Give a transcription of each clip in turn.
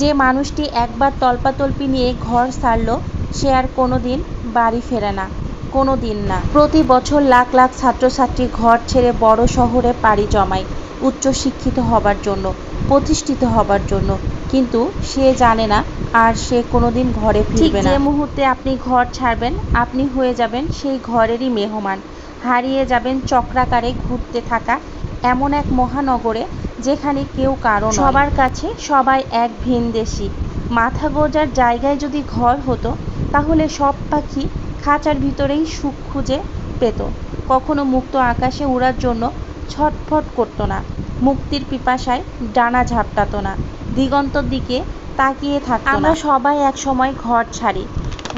যে মানুষটি একবার তল্পাতল্পি নিয়ে ঘর ছাড়লো সে আর কোনো দিন বাড়ি ফেরে না কোনো দিন না। প্রতি বছর লাখ লাখ ছাত্রছাত্রী ঘর ছেড়ে বড় শহরে পাড়ি জমায় উচ্চশিক্ষিত হবার জন্য প্রতিষ্ঠিত হবার জন্য। কিন্তু সে জানে না আর সে কোনোদিন ঘরে ফিরবে না। যে মুহূর্তে আপনি ঘর ছাড়বেন আপনি হয়ে যাবেন সেই ঘরেরই মেহমান। হারিয়ে যাবেন চক্রাকারে ঘুরতে থাকা এমন এক মহানগরে যেখানে কেউ কারও। সবার কাছে সবাই এক ভিনদেশি মাথা গোজার জায়গায় যদি ঘর হতো তাহলে সব পাখি খাঁচার ভিতরেই সুখ খুঁজে পেত। কখনো মুক্ত আকাশে উড়ার জন্য ছটফট করতো না। মুক্তির পিপাসায় ডানা ঝাপটাতো না। দিগন্তর দিকে তাকিয়ে থাকতো আমরা সবাই এক সময় ঘর ছাড়ি।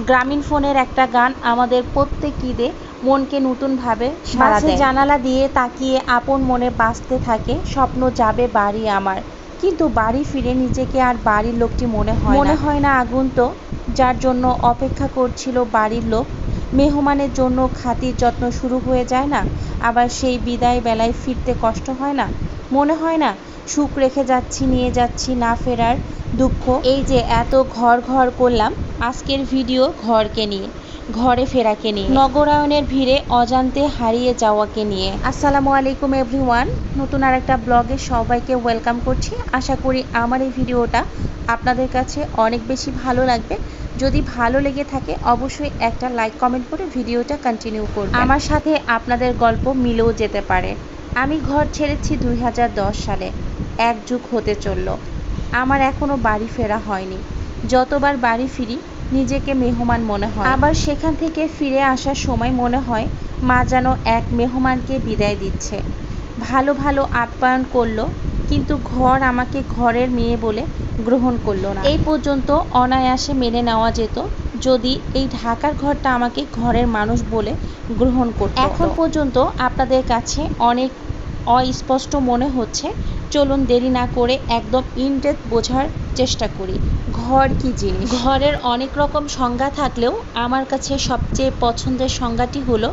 গ্রামীণ ফোনের একটা গান আমাদের প্রত্যেক ঈদে মনকে নতুনভাবে সাড়া দেয়। জানালা দিয়ে তাকিয়ে আপন মনে বাঁচতে থাকে স্বপ্ন যাবে বাড়ি আমার। কিন্তু বাড়ি ফিরে নিজেকে আর বাড়ির লোকটি মনে হয় মনে হয় না আগুন তো যার জন্য অপেক্ষা করছিল বাড়ির লোক। মেহমানের জন্য খাতির যত্ন শুরু হয়ে যায় না আবার সেই বিদায় বেলায় ফিরতে কষ্ট হয় না। মনে হয় না সুখ রেখে যাচ্ছি নিয়ে যাচ্ছি না ফেরার দুঃখ। এই যে এত ঘর ঘর করলাম আজকের ভিডিও ঘরকে নিয়ে, ঘরে ফেরাকে নিয়ে। নগরায়নের ভিড়ে অজান্তে হারিয়ে যাওয়াকে নিয়ে। আসসালামু আলাইকুম এভরিওয়ান। নতুন আর একটা ব্লগে সবাইকে ওয়েলকাম করছি। আশা করি আমার এই ভিডিওটা আপনাদের কাছে অনেক বেশি ভালো লাগবে। যদি ভালো লেগে থাকে, অবশ্যই একটা লাইক কমেন্ট করে ভিডিওটা কন্টিনিউ করুন আমার সাথে আপনাদের গল্প মিলেও যেতে পারে। আমি ঘর ছেড়েছি দুই হাজার দশ সালে। এক যুগ হতে চলল। আমার এখনও বাড়ি ফেরা হয়নি। যতবার বাড়ি ফিরি, নিজেকে মেহমান মনে হয়। আবার সেখান থেকে ফিরে আসার সময় মনে হয়, মা যেন এক মেহমানকে বিদায় দিচ্ছে। ভালো ভালো আপ্যায়ন করল, কিন্তু ঘর আমাকে ঘরের মেয়ে বলে গ্রহণ করল না। এই পর্যন্ত অনায়াসে মেনে নেওয়া যেত, যদি এই ঢাকার ঘরটা আমাকে ঘরের মানুষ বলে গ্রহণ করত। এখন পর্যন্ত আপনাদের কাছে অনেক অস্পষ্ট মনে হচ্ছে, চলুন দেরি না করে একদম ইনডেপথ বোঝার চেষ্টা করি। ঘর কি জিনিস? ঘরের অনেক রকম সংজ্ঞা থাকলেও আমার কাছে সবচেয়ে পছন্দের সংজ্ঞাটি হলো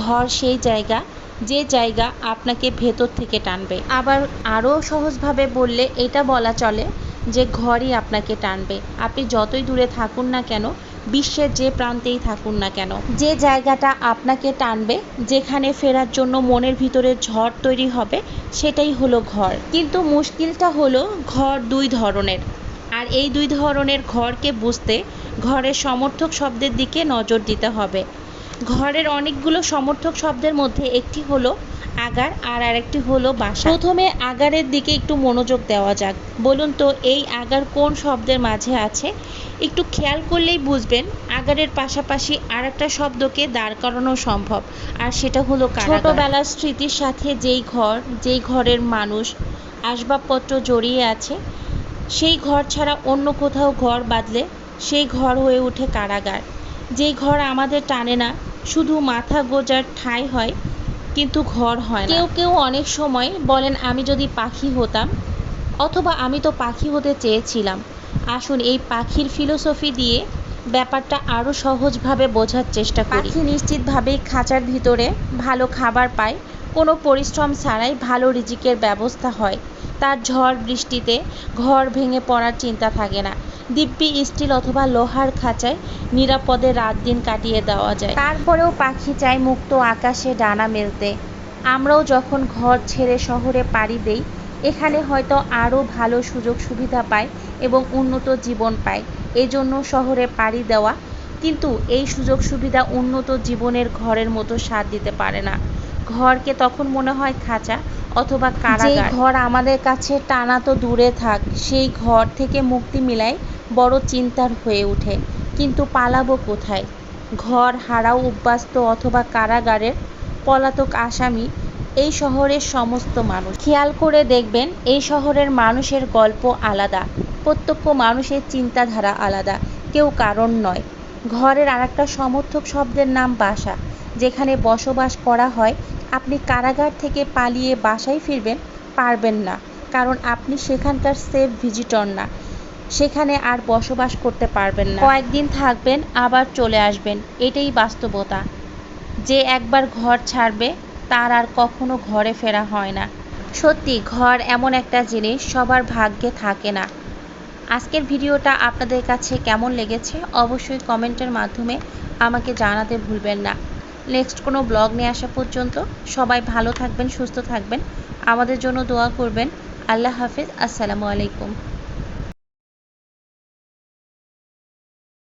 ঘর সেই জায়গা যে জায়গা আপনাকে ভেতর থেকে টানবে। আবার আরও সহজভাবে বললে এটা বলা চলে যে ঘরই আপনাকে টানবে। আপনি যতই দূরে থাকুন না কেন বিশ্বের যে প্রান্তেই থাকুন না কেন যে জায়গাটা আপনাকে টানবে যেখানে ফেরার জন্য মনের ভিতরে ঝড় তৈরি হবে সেটাই হলো ঘর। কিন্তু মুশকিলটা হলো ঘর দুই ধরনের। আর এই দুই ধরনের ঘরকে বুঝতে ঘরের সমর্থক শব্দের দিকে নজর দিতে হবে। ঘরের অনেকগুলো সমর্থক শব্দের মধ্যে একটি হলো আগার আর আরেকটি হলো বাসা প্রথমে আগারের দিকে একটু মনোযোগ দেওয়া যাক। বলুন তো, এই আগার কোন শব্দের মাঝে আছে? একটু খেয়াল করলেই বুঝবেন, আগারের পাশাপাশি আর একটা শব্দকে দাঁড় করানো সম্ভব, আর সেটা হলো ছোটবেলার স্মৃতির সাথে যেই ঘর, যেই ঘরের মানুষ, আসবাবপত্র জড়িয়ে আছে সেই ঘর ছাড়া অন্য কোথাও ঘর বাঁধলে সেই ঘর হয়ে ওঠে কারাগার। যেই ঘর আমাদের টানে না, শুধু মাথা গোজার ঠাঁই হয়, কিন্তু ঘর হয় কেউ কেউ অনেক সময় বলেন, আমি যদি পাখি হতাম, অথবা, আমি তো পাখি হতে চেয়েছিলাম। আসুন, এই পাখির ফিলোসফি দিয়ে ব্যাপারটা আরও সহজভাবে বোঝার চেষ্টা করি। পাখি নিশ্চিতভাবেই খাঁচার ভিতরে ভালো খাবার পায়, কোনো পরিশ্রম ছাড়াই ভালো রিজিকের ব্যবস্থা হয়। তার ঝড় বৃষ্টিতে ঘর ভেঙে পড়ার চিন্তা থাকে না। দিব্যি স্টিল অথবা লোহার খাঁচায় নিরাপদে রাত দিন কাটিয়ে দেওয়া যায়। তারপরেও পাখি চায় মুক্ত আকাশে ডানা মেলতে। আমরাও যখন ঘর ছেড়ে শহরে পাড়ি দেই, এখানে হয়তো আরও ভালো সুযোগ সুবিধা পায় এবং উন্নত জীবন পায়। এজন্য শহরে পাড়ি দেওয়া কিন্তু এই সুযোগ সুবিধা উন্নত জীবনের ঘরের মতো স্বাদ দিতে পারে না। ঘরকে তখন মনে হয় খাঁচা অথবা কারাগার। ঘর আমাদের কাছে টানা তো দূরে থাক, সেই ঘর থেকে মুক্তি মিলাই বড় চিন্তার হয়ে ওঠে। কিন্তু পালাবো কোথায়? ঘর, হারাও উদ্বাস্ত অথবা কারাগারের পলাতক আসামি, এই শহরের সমস্ত মানুষ। খেয়াল করে দেখবেন, এই শহরের মানুষের গল্প আলাদা, প্রত্যক্ষ মানুষের চিন্তাধারা আলাদা, কেউ কারণ নয়। ঘরের আরেকটা সমর্থক শব্দের নাম বাসা। যেখানে বসবাস করা হয়, আপনি কারাগার থেকে পালিয়ে বাসায় ফিরবেন, পারবেন না। কারণ আপনি সেখানকার সেফ ভিজিটর না। সেখানে আর বসবাস করতে পারবেন না। কয়েকদিন থাকবেন, আবার চলে আসবেন। এটাই বাস্তবতা। যে একবার ঘর ছাড়বে, তার আর কখনো ঘরে ফেরা হয় না। সত্যি, ঘর এমন একটা জিনিস, সবার ভাগ্যে থাকে না। আজকের ভিডিওটা আপনাদের কাছে কেমন লেগেছে, অবশ্যই কমেন্টের মাধ্যমে আমাকে জানাতে ভুলবেন না। নেক্সট কোনো ব্লগ নিয়ে আসা পর্যন্ত সবাই ভালো থাকবেন, সুস্থ থাকবেন। আমাদের জন্য দোয়া করবেন। আল্লাহ হাফিজ। আসসালামু আলাইকুম।